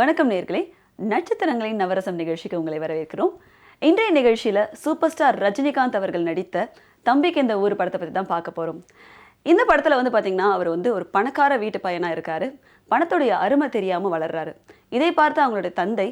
வணக்கம் நேர்களே. நட்சத்திரங்களின் நவரசம் நிகழ்ச்சிக்கு உங்களை வரவேற்கிறோம். இன்றைய நிகழ்ச்சியில சூப்பர் ஸ்டார் ரஜினிகாந்த் அவர்கள் நடித்த தம்பிக்கு இந்த ஊர் படத்தை பற்றி தான் பார்க்க போறோம். இந்த படத்துல வந்து பாத்தீங்கன்னா அவர் வந்து ஒரு பணக்கார வீட்டு பையனா இருக்காரு. பணத்துடைய அருமை தெரியாம வளர்றாரு. இதை பார்த்து அவங்களுடைய தந்தை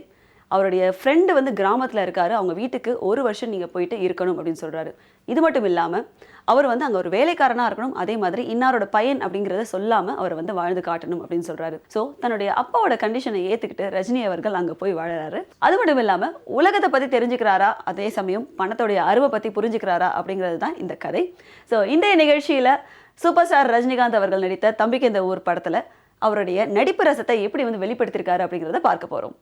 அவருடைய ஃப்ரெண்டு வந்து கிராமத்தில் இருக்காரு. அவங்க வீட்டுக்கு ஒரு வருஷம் நீங்கள் போயிட்டு இருக்கணும் அப்படின்னு சொல்கிறாரு இது மட்டும் இல்லாமல் அவர் வந்து அங்கே ஒரு வேலைக்காரனாக இருக்கணும் அதே மாதிரி இன்னாரோட பையன் அப்படிங்கிறத சொல்லாமல் அவர் வந்து வாழ்ந்து காட்டணும் அப்படின்னு சொல்கிறாரு ஸோ தன்னுடைய அப்பாவோட கண்டிஷனை ஏற்றுக்கிட்டு ரஜினி அவர்கள் அங்கே போய் வாழறாரு. அது மட்டும் இல்லாமல் உலகத்தை பற்றி தெரிஞ்சுக்கிறாரா? அதே சமயம் பணத்தோடைய அருவை பற்றி புரிஞ்சுக்கிறாரா? அப்படிங்கிறது தான் இந்த கதை. ஸோ இன்றைய நிகழ்ச்சியில் சூப்பர் ஸ்டார் ரஜினிகாந்த் அவர்கள் நடித்த தம்பிக்கு இந்த ஊர் படத்தில் அவருடைய நடிப்பு ரசத்தை எப்படி வந்து வெளிப்படுத்தியிருக்காரு அப்படிங்கிறத பார்க்க போகிறோம்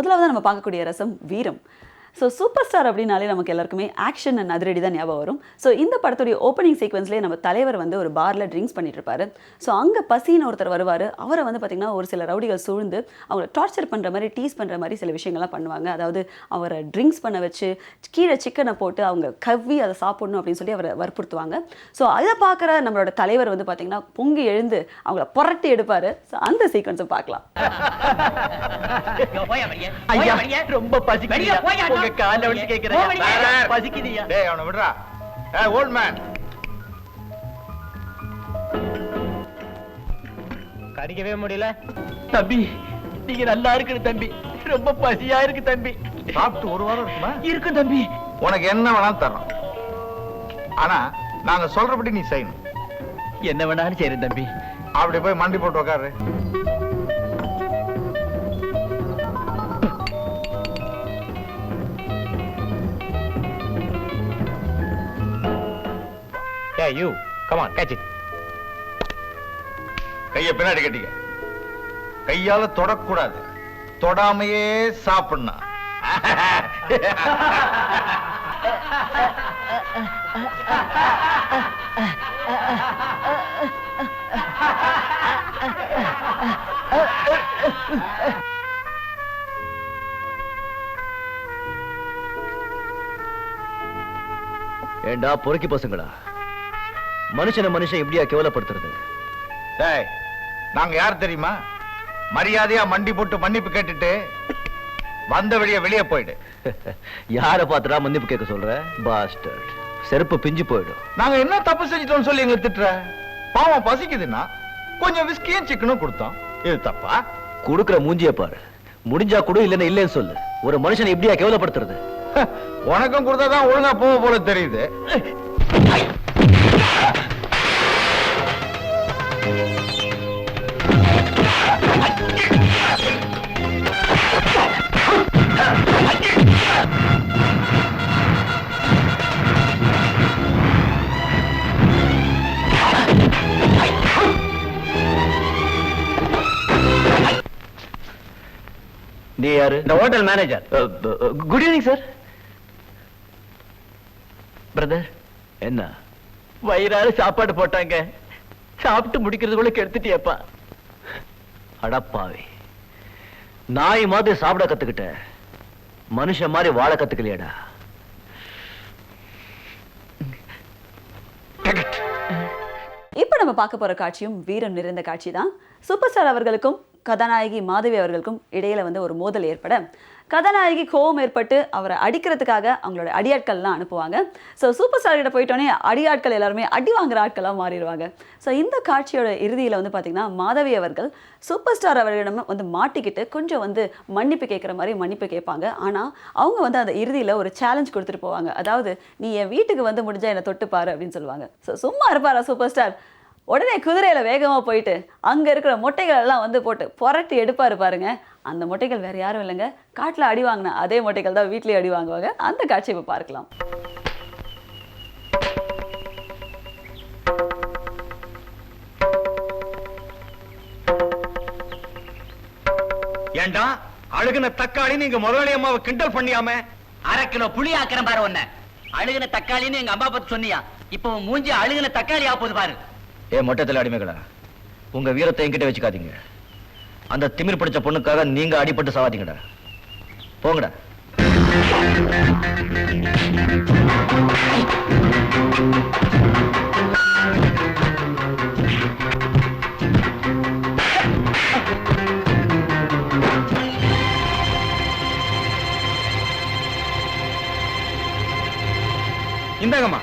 முதலாவது நம்ம பார்க்கக்கூடிய ரசம் வீரம். ஸோ சூப்பர் ஸ்டார் அப்படின்னாலே நமக்கு எல்லாருக்குமே ஆக்ஷன் அண்ட் அதிரடி தான் ஞாபகம் வரும். ஸோ இந்த படத்துடைய ஓப்பனிங் சீக்வன்ஸ்லேயே நம்ம தலைவர் வந்து ஒரு பாரில் ட்ரிங்க்ஸ் பண்ணிட்டு இருப்பாரு ஸோ அங்கே பசின்னு ஒருத்தர் வருவார். அவரை வந்து பார்த்திங்கன்னா ஒரு சில ரவுடிகள் சூழ்ந்து அவங்கள டார்ச்சர் பண்ணுற மாதிரி டீஸ் பண்ணுற மாதிரி சில விஷயங்கள்லாம் பண்ணுவாங்க. அதாவது அவரை ட்ரிங்க்ஸ் பண்ண வச்சு கீழே சிக்கனை போட்டு அவங்க கவ்வி அதை சாப்பிடணும் அப்படின்னு சொல்லி அவரை வற்புறுத்துவாங்க. ஸோ அதை பார்க்குற நம்மளோட தலைவர் வந்து பார்த்திங்கன்னா பொங்கி எழுந்து அவங்கள புரட்டி எடுப்பார். ஸோ அந்த சீக்வன்ஸை பார்க்கலாம். ரொம்ப உங்க கால விழுந்து கேக்குறேன். பசிக்குதுயா டேய் அவனை விடுறா. ஏ ஓல்ட் மேன் கடிக்கவே முடியல. தம்பி நீங்க நல்லா இருக்கணும் தம்பி. ரொம்ப பசியா இருக்கு தம்பி. சாப்பிட்டு ஒரு வாரம் இருக்குமா? இருக்கு தம்பி. உனக்கு என்ன வேணாலும் தர்றோம் ஆனா நாங்க சொல்றபடி நீ செய்யணும். என்ன வேணாலும் சரி தம்பி. அப்படி போய் மண்டி போட்டு உட்காரு you. Come on, catch it. கைய பின்னாடி கட்டிக்க கையால தொடக்கூடாது தொடாமையே சாப்பிடணும் ஏண்டா பொறுக்கி பசங்களா மனுஷனை மனுஷன் எப்படியா கேவலப்படுத்துறது? டேய் நாங்க யார் தெரியுமா? மரியாதையா மண்டி போட்டு மன்னிப்பு கேட்டுட்டு வந்த வழிய வெளியே போயிடு. யார பாத்துடா மன்னிப்பு கேட்க சொல்ற? பாஸ்டர் செருப்பு பிஞ்சு போயிடும். நாங்க என்ன தப்பு செஞ்சிட்டோம்னு சொல்லி எங்களை திட்டுற? பாவம் பசிக்குதுன்னா கொஞ்சம் விஸ்கியும் சிக்கனும் கொடுத்தோம். இது தப்பா? குடுக்குற மூஞ்சிய பாரு. முடிஞ்சா கொடு இல்லைன்னா இல்லைன்னு சொல்லு. ஒரு மனுஷனை எப்படியா கேவலப்படுத்துறது? உனக்கும் கொடுத்தாதான் ஒழுங்கா போக போல தெரியுது. நீ யாரு? இந்த hotel manager good evening sir brother என்ன? வயிறார சாப்பாடு போட்டாங்க. சாப்பிட்டு முடிக்கிறதுக்குள்ள கெடுத்துட்டியப்பா. அடப்பாவி. நாய் மாதிரி சாப்பிட கத்துக்கிட்ட. மனுஷன் மாதிரி வாழ கத்துக்கலையாடா. இப்போ நம்ம பார்க்க போற காட்சியும் வீரம் நிறைந்த காட்சி தான் சூப்பர் ஸ்டார் அவர்களுக்கும் கதாநாயகி மாதவி அவர்களுக்கும் இடையில வந்து ஒரு மோதல் ஏற்பட கதாநாயகி கோவம் ஏற்பட்டு அவரை அடிக்கிறதுக்காக அவங்களோட அடியாட்கள்லாம் அனுப்புவாங்க. ஸோ சூப்பர் ஸ்டார் கிட்ட போயிட்டோன்னே அடியாட்கள் எல்லாருமே அடி வாங்குற ஆட்களாக மாறிடுவாங்க. ஸோ இந்த காட்சியோட இறுதியில் வந்து பார்த்தீங்கன்னா மாதவி அவர்கள் சூப்பர் ஸ்டார் அவர்களிடம் வந்து மாட்டிக்கிட்டு கொஞ்சம் வந்து மன்னிப்பு கேட்குற மாதிரி மன்னிப்பு கேட்பாங்க. ஆனால் அவங்க வந்து அந்த இறுதியில் ஒரு சேலஞ்ச் கொடுத்துட்டு போவாங்க. அதாவது நீ என் வீட்டுக்கு வந்து முடிஞ்சால் என்னை தொட்டுப்பாரு அப்படின்னு சொல்லுவாங்க. ஸோ சும்மா இருப்பாரா சூப்பர் ஸ்டார் உடனே குதிரையில் வேகமாக போயிட்டு அங்கே இருக்கிற மொட்டைகள் எல்லாம் வந்து போட்டு புரட்டி எடுப்பாரு பாருங்க. அந்த மொட்டைகள் வேறு யாரும் இல்லைங்க. காட்டில் அடி வாங்கின அதே மொட்டைகள் தான் வீட்லேயே அடி வாங்குவாங்க. அந்த காட்சியை இப்போ பார்க்கலாம். ஏண்டா? அழுகுன தக்காளி நீங்க முதலாளி அம்மாவை கிண்டல் பண்ணியாம? அரை கிலோ புளி ஆக்கிறேன் பாரு ஒன்ன அழுகின தக்காளின்னு எங்க அம்மா பத்தி சொன்னியா? இப்போ மூஞ்சி அழுகுன தக்காளி போகுது பாரு. ஏ மொட்டத்தில் அடிமைகளா? உங்க வீரத்தை என்கிட்ட வச்சுக்காதீங்க. அந்த திமிர் பிடிச்ச பொண்ணுக்காக நீங்க அடிபட்டு சவாதீங்கடா. போங்கடா. இந்தாங்கம்மா.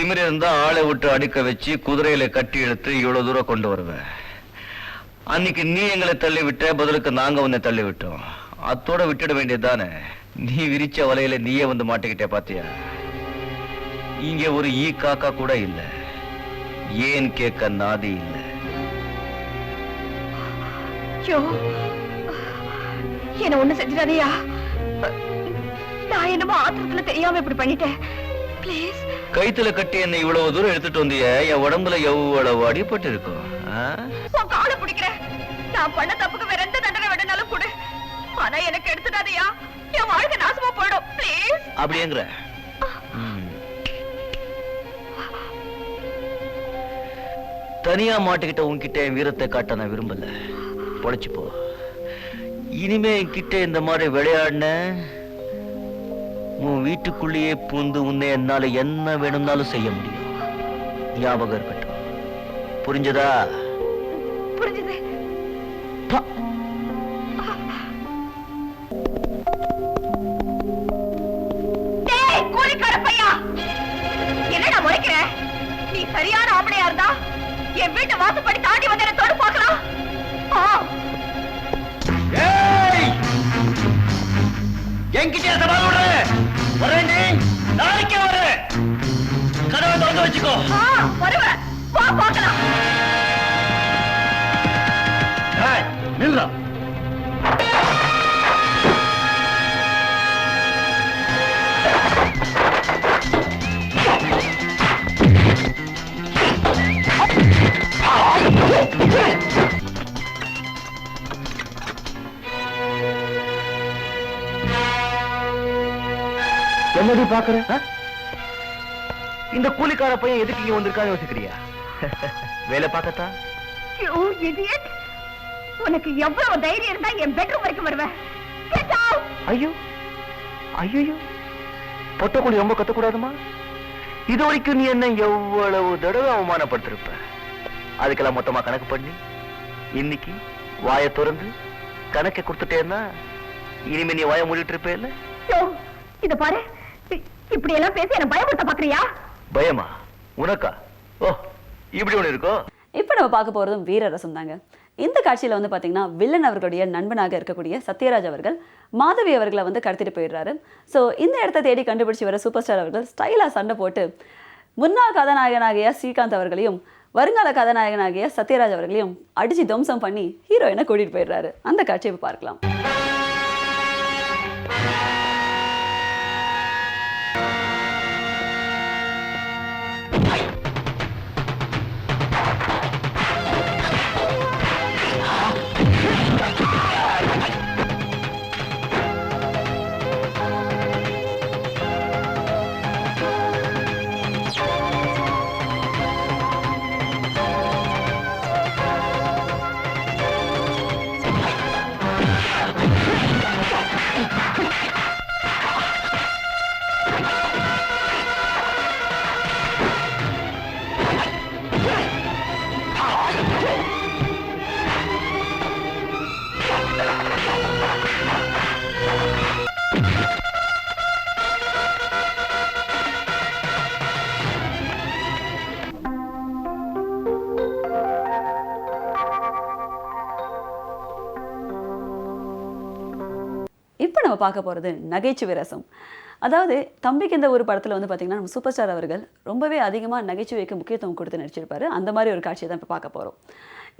திமிர் இருந்தா ஆளை விட்டு அடிக்க வச்சு குதிரையில கட்டி எடுத்து இவ்வளவு தூரம் கொண்டு வருவேன் அன்னைக்கு நீ எங்களை தள்ளி விட்ட பதிலுக்கு நாங்க உன்னை தள்ளி விட்டோம் அத்தோட விட்டுட வேண்டியதுதானே? நீ விரிச்ச வலையில நீயே வந்து மாட்டிக்கிட்டே பாத்தியா? இங்க ஒரு ஈ காக்கா கூட இல்ல. ஏன் கேட்க நாதி இல்ல? என்ன ஒண்ணு செஞ்சிடாதயா. நான் என்னமோ ஆத்திரத்துல தெரியாம இப்படி பண்ணிட்டேன். பிளீஸ் கைத்துல கட்டி என்னை இவ்வளவு தூரம் எடுத்துட்டு வந்திய? என் உடம்புல எவ்வளவு அடிபட்டு இருக்கும் காலை பிடிக்கிறேன் நான் பண்ண தப்புக்கு வேற எந்த தண்டனை வேணும்னாலும் கொடு. ஆனா எனக்கு எடுத்துடாதயா. என் வாழ்க்கை நாசமா போயிடும். ப்ளீஸ் அப்படியேங்கிற. ம். தனியா மாட்டிக்கிட்ட உன்கிட்ட என் வீரத்தை காட்ட நான் விரும்பல. பொழைச்சு போ இனிமே என்கிட்ட இந்த மாதிரி விளையாடின உன் வீட்டுக்குள்ளேயே பூந்து உன்னை என்னால என்ன வேணும்னாலும் செய்ய முடியும். ஞாபகம் இருக்கட்டும். புரிஞ்சதா? புரிஞ்சுது. என்னடா முறைக்கிற? நீ சரியான ஆம்பளையா இருந்தா என் வீட்டு வாசப்படி வச்சுக்கோ. நில்றா. என்னடி பாக்குற இந்த கூலிக்கார பையன் எதுக்கு இங்க வந்திருக்கான்னு யோசிக்கிறியா? வேலை பார்க்கத்தா உனக்கு எவ்வளவு தைரியம் இருந்தா என் பெட்ரூம் வரைக்கும் வருவேன்! ஐயோ. ஐயோ பொட்டக்குழி ரொம்ப கத்தக்கூடாதுமா? இது வரைக்கும் நீ என்ன எவ்வளவு தடவை அவமானப்படுத்திருப்ப? அதுக்கெல்லாம் மொத்தமா கணக்கு பண்ணி இன்னைக்கு வாயை திறந்து கணக்கை கொடுத்துட்டேன்னா இனிமே நீ வாயை மூடிட்டு இருப்பே இல்ல? இத பாரு. இப்படி எல்லாம் பேசி என்ன பயமுறுத்த பாக்குறியா? பயமா? உனக்கா? ஓ இப்படி ஒன்று இருக்கோ? இப்போ நம்ம பார்க்க போகிறதும் வீரரசம் தாங்க இந்த காட்சியில் வந்து பார்த்தீங்கன்னா வில்லன் அவர்களுடைய நண்பனாக இருக்கக்கூடிய சத்யராஜ் அவர்கள் மாதவி அவர்களை வந்து கடத்திட்டு போயிடுறாரு. ஸோ இந்த இடத்த தேடி கண்டுபிடிச்சி வர சூப்பர் ஸ்டார் அவர்கள் ஸ்டைலாக சண்டை போட்டு முன்னாள் கதாநாயகனாகிய ஸ்ரீகாந்த் அவர்களையும் வருங்கால கதாநாயகனாகிய சத்யராஜ் அவர்களையும் அடிச்சு துவம்சம் பண்ணி ஹீரோயினை கூட்டிட்டு போயிடுறாரு. அந்த காட்சியை பார்க்கலாம். பார்க்க போகிறது நகைச்சுவை ரசம். அதாவது தம்பிக்கு இந்த ஒரு படத்தில் வந்து பார்த்திங்கன்னா நம்ம சூப்பர் ஸ்டார் அவர்கள் ரொம்பவே அதிகமாக நகைச்சுவைக்கு முக்கியத்துவம் கொடுத்து நடிச்சிருப்பாரு. அந்த மாதிரி ஒரு காட்சியை தான் இப்போ பார்க்க போகிறோம்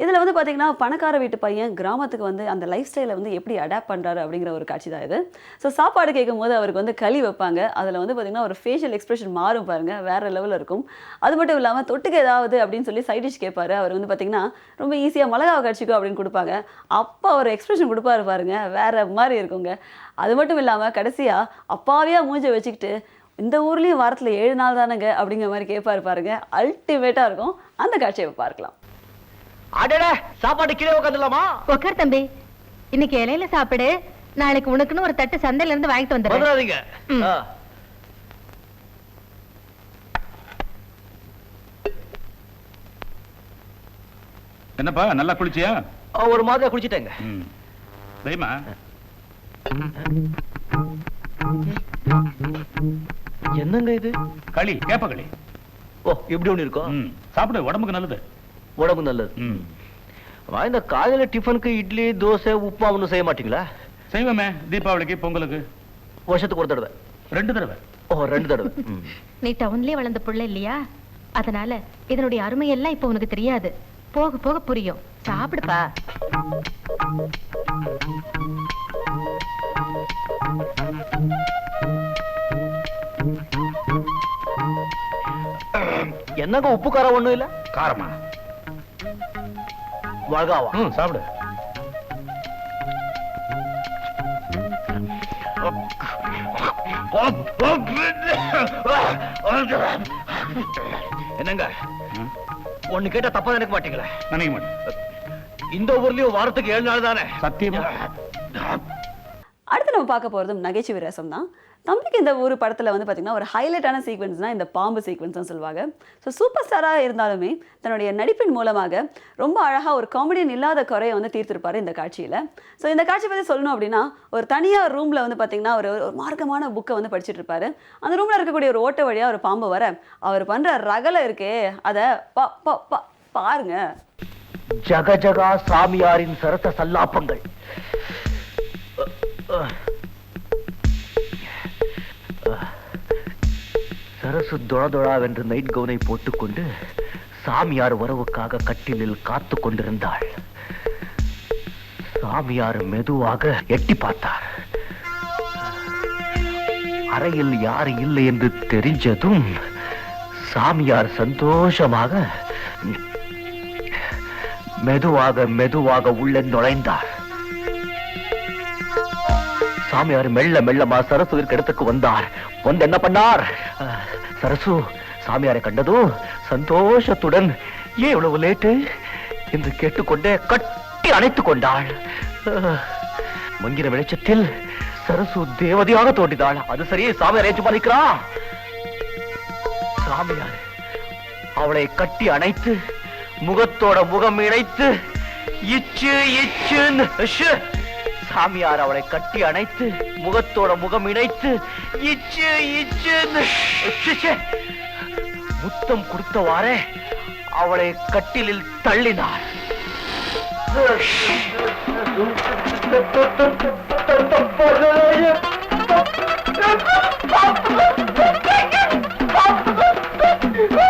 இதில் வந்து பார்த்திங்கன்னா பணக்கார வீட்டு பையன் கிராமத்துக்கு வந்து அந்த லைஃப் ஸ்டைலை வந்து எப்படி அடாப்ட் பண்ணுறாரு அப்படிங்கிற ஒரு காட்சி தான் இது. ஸோ சாப்பாடு கேட்கும் போது அவருக்கு வந்து களி வைப்பாங்க. அதில் வந்து பார்த்திங்கன்னா ஒரு ஃபேஷியல் எக்ஸ்பிரஷன் மாறும் பாருங்க. வேறு லெவலில் இருக்கும். அது மட்டும் இல்லாமல் தொட்டுக்கு ஏதாவது அப்படின்னு சொல்லி சைட் டிஷ் கேட்பாரு. அவர் வந்து பார்த்திங்கன்னா ரொம்ப ஈஸியாக மிளகாவை கடிச்சிக்கோ அப்படின்னு கொடுப்பாங்க. அப்போ அவர் எக்ஸ்பிரஷன் கொடுப்பாரு பாருங்க. வேறு மாதிரி இருக்குங்க. அது மட்டும் இல்லாமல் கடைசியாக அப்பாவியாக மூஞ்சை வச்சுக்கிட்டு இந்த ஊர்லேயும் வாரத்தில் ஏழு நாள் தானேங்க? அப்படிங்கிற மாதிரி கேட்பாரு பாருங்க. அல்டிமேட்டாக இருக்கும். அந்த காட்சியை பார்க்கலாம். அடட சாப்பாடு கீழே உட்காந்துலாமா உக்கார் தம்பி. இன்னைக்கு இலையில சாப்பிடு. நாளைக்கு உனக்குன்னு ஒரு தட்டு சந்தையில இருந்து வாங்கிட்டு. ஆ. என்னப்பா நல்லா குளிச்சியா? ஒரு மாதிரி குடிச்சிட்டேங்க ம். தெரியுமா என்னங்க இது? களி கேப்ப களி. ஓ இப்படி ஒண்ணு இருக்கும் சாப்பிடு உடம்புக்கு நல்லது. உடம்பு நல்லது. ம். வா, இந்த காலையில டிஃபனுக்கு இட்லி தோசை உப்புமா ஒன்றும் செய்ய மாட்டீங்களா? செய்வோமே தீபாவளிக்கு பொங்கலுக்கு. வருஷத்துக்கு ஒரு தடவை. ரெண்டு தடவை. ஓ ரெண்டு தடவை. நீ டவுன்லயே வளர்ந்த புள்ள இல்லையா? அதனால இதனுடைய அருமை எல்லாம் இப்ப உனக்கு தெரியாது. போக போக புரியும். சாப்பிடுப்பா. என்னங்க உப்பு காரம் ஒண்ணும் இல்ல? காரமா? ம் சாப்பிடு. என்னங்க? ஒண்ணு கேட்டா தப்பா நினைக்க மாட்டீங்களா? நினைக்க மாட்டேன். இந்த ஊர்லயும் வாரத்துக்கு ஏழு நாள் தானே? சத்தியமா? அடுத்து நம்ம பார்க்க போகிறதும் நகைச்சுவை ரசம் தான் தம்பிக்கு இந்த ஒரு படத்தில் வந்து பார்த்திங்கன்னா ஒரு ஹைலைட்டான சீக்வன்ஸ்னால் இந்த பாம்பு சீக்வன்ஸ்னு சொல்லுவாங்க. ஸோ சூப்பர் ஸ்டாராக இருந்தாலுமே தன்னுடைய நடிப்பின் மூலமாக ரொம்ப அழகாக ஒரு காமெடியன் இல்லாத குறையை வந்து தீர்த்திருப்பாரு இந்த காட்சியில். ஸோ இந்த காட்சி பற்றி சொல்லணும் அப்படின்னா ஒரு தனியாக ரூமில் வந்து பார்த்திங்கன்னா ஒரு ஒரு மார்க்கமான புக்கை வந்து படிச்சுட்டு இருப்பாரு. அந்த ரூமில் இருக்கக்கூடிய ஒரு ஓட்ட வழியாக ஒரு பாம்பு வர அவர் பண்ணுற ரகலை இருக்கே அதை பா பா பா பாருங்க. ஜக ஜகா சாமியாரின் சரச சல்லாப்பங்கள். சரசு தொழதொழாவென்று நைட் கவுனை போட்டுக்கொண்டு சாமியார் உறவுக்காக கட்டிலில் காத்து கொண்டிருந்தாள். சாமியார் மெதுவாக எட்டி பார்த்தார். அறையில் யார் இல்லை என்று தெரிஞ்சதும் சாமியார் சந்தோஷமாக மெதுவாக மெதுவாக உள்ளே நுழைந்தார். சாமியார் மெல்ல மெல்லமா சரசுவிற்கு இடத்துக்கு வந்தார். வந்து என்ன பண்ணார்? சரசு சாமியாரை கண்டதும் சந்தோஷத்துடன் ஏன் இவ்வளவு லேட்டு? என்று கேட்டுக்கொண்டே கட்டி அணைத்துக் கொண்டாள். அஹ், மங்கின வெளிச்சத்தில் சரசு தேவதையாக தோன்றினாள். அது சரி சாமியார் ஏற்று பாதிக்கிறா சாமியார் அவளை கட்டி அணைத்து முகத்தோட முகம் இணைத்து இச்சு இச்சுன்னு. சாமியார் அவளை கட்டி அணைத்து முகத்தோட முகம் இணைத்து இச்சு இச்சுன்னு முத்தம் கொடுத்தவாறே அவளை கட்டிலில் தள்ளினார்.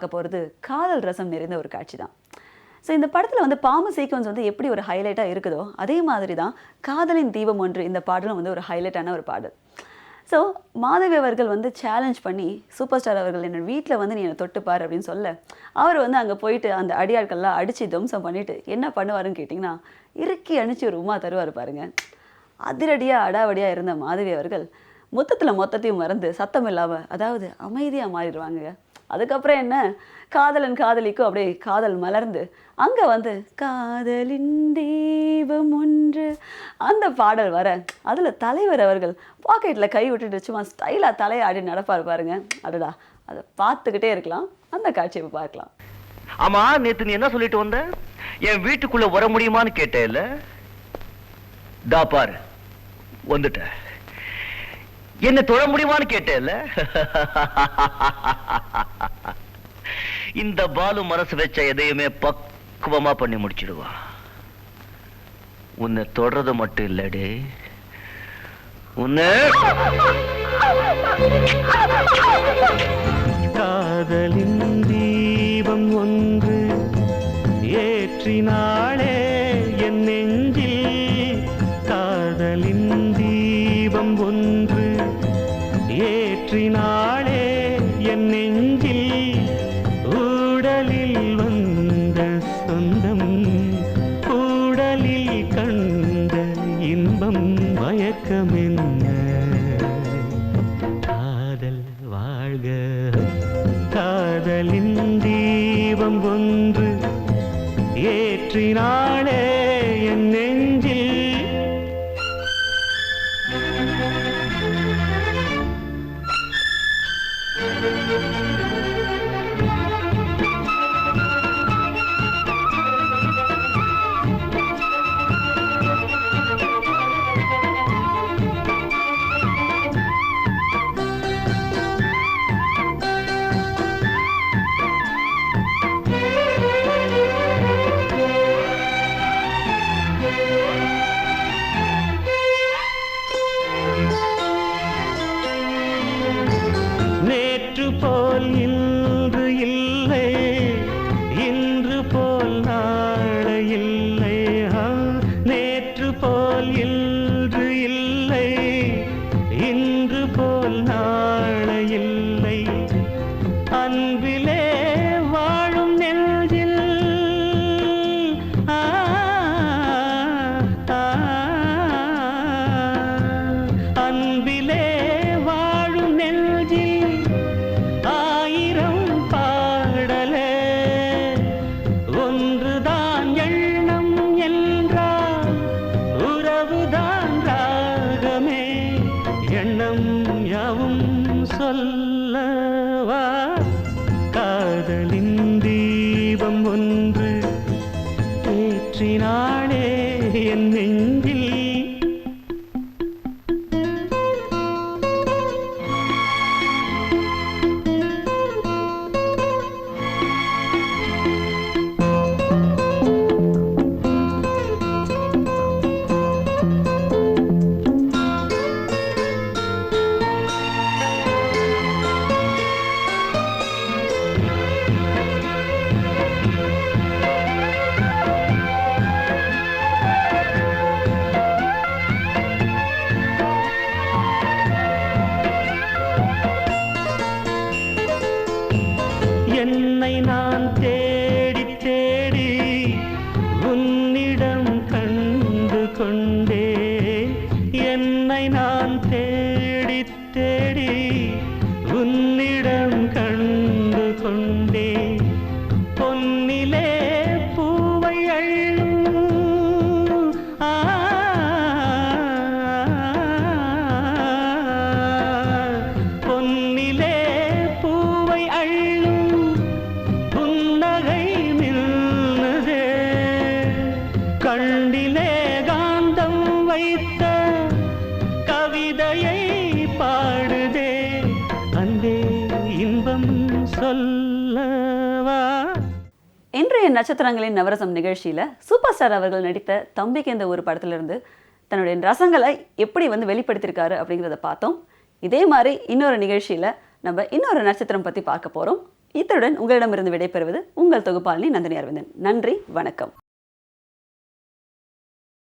பார்க்க போகிறது காதல் ரசம் நிறைந்த ஒரு காட்சி தான் ஸோ இந்த படத்தில் வந்து பாம்பு சீக்வன்ஸ் வந்து எப்படி ஒரு ஹைலைட்டாக இருக்குதோ அதே மாதிரி தான் காதலின் தீபம் ஒன்று இந்த பாடலும் வந்து ஒரு ஹைலைட்டான ஒரு பாடல். ஸோ மாதவி அவர்கள் வந்து சேலஞ்ச் பண்ணி சூப்பர் ஸ்டார் அவர்கள் என்னோட வீட்டில் வந்து நீ என்னை தொட்டுப்பார் அப்படின்னு சொல்ல அவர் வந்து அங்கே போயிட்டு அந்த அடியாட்கள்லாம் அடித்து துவம்சம் பண்ணிவிட்டு என்ன பண்ணுவாருன்னு கேட்டிங்கன்னா இறுக்கி அணிச்சு ஒரு உமா தருவார் பாருங்க. அதிரடியாக அடாவடியாக இருந்த மாதவி அவர்கள் மொத்தத்தில் மொத்தத்தையும் மறந்து சத்தம் இல்லாமல் அதாவது அமைதியாக மாறிடுவாங்க அதுக்கப்புறம் என்ன? காதலன் காதலிக்கும் அப்படியே காதல் மலர்ந்து அங்கே வந்து காதலின் தெய்வம் ஒன்று. அந்த பாடல் வர அதில் தலைவர் அவர்கள் பாக்கெட்டில் கை விட்டுட்டு சும்மா ஸ்டைலாக தலையாடி நடப்பார் பாருங்க. அடடா அதை பார்த்துக்கிட்டே இருக்கலாம். அந்த காட்சியை பார்க்கலாம். ஆமா நேத்து நீ என்ன சொல்லிட்டு வந்த? என் வீட்டுக்குள்ள வர முடியுமான்னு கேட்டேல்ல? தா பாரு வந்துட்ட. என்ன தொழ முடியுமான்னு கேட்டேன்ல? இந்த பாலு மனசு வச்ச எதையுமே பக்குவமா பண்ணி முடிச்சிடுவா. உன்னை தொடறது மட்டும் இல்லடி. உன்னை காதலின் தீபம் ஒன்று ஏற்றினாளே என் நெஞ்சில். காதலின் தீபம் ஒன்று ஏற்றினாளே நட்சத்திரங்களின் நவரசம் நிகழ்ச்சியில் சூப்பர் ஸ்டார் அவர்கள் நடித்த தம்பிக்கு இந்த ஒரு படத்திலிருந்து தன்னுடைய ரசங்களை எப்படி வந்து வெளிப்படுத்தியிருக்காரு அப்படிங்கிறத பார்த்தோம். இதே மாதிரி இன்னொரு நிகழ்ச்சியில் நம்ம இன்னொரு நட்சத்திரம் பற்றி பார்க்க போகிறோம் இத்துடன் உங்களிடமிருந்து விடைபெறுவது உங்கள் தொகுப்பாளினி நந்தினி அரவிந்தன். நன்றி வணக்கம்.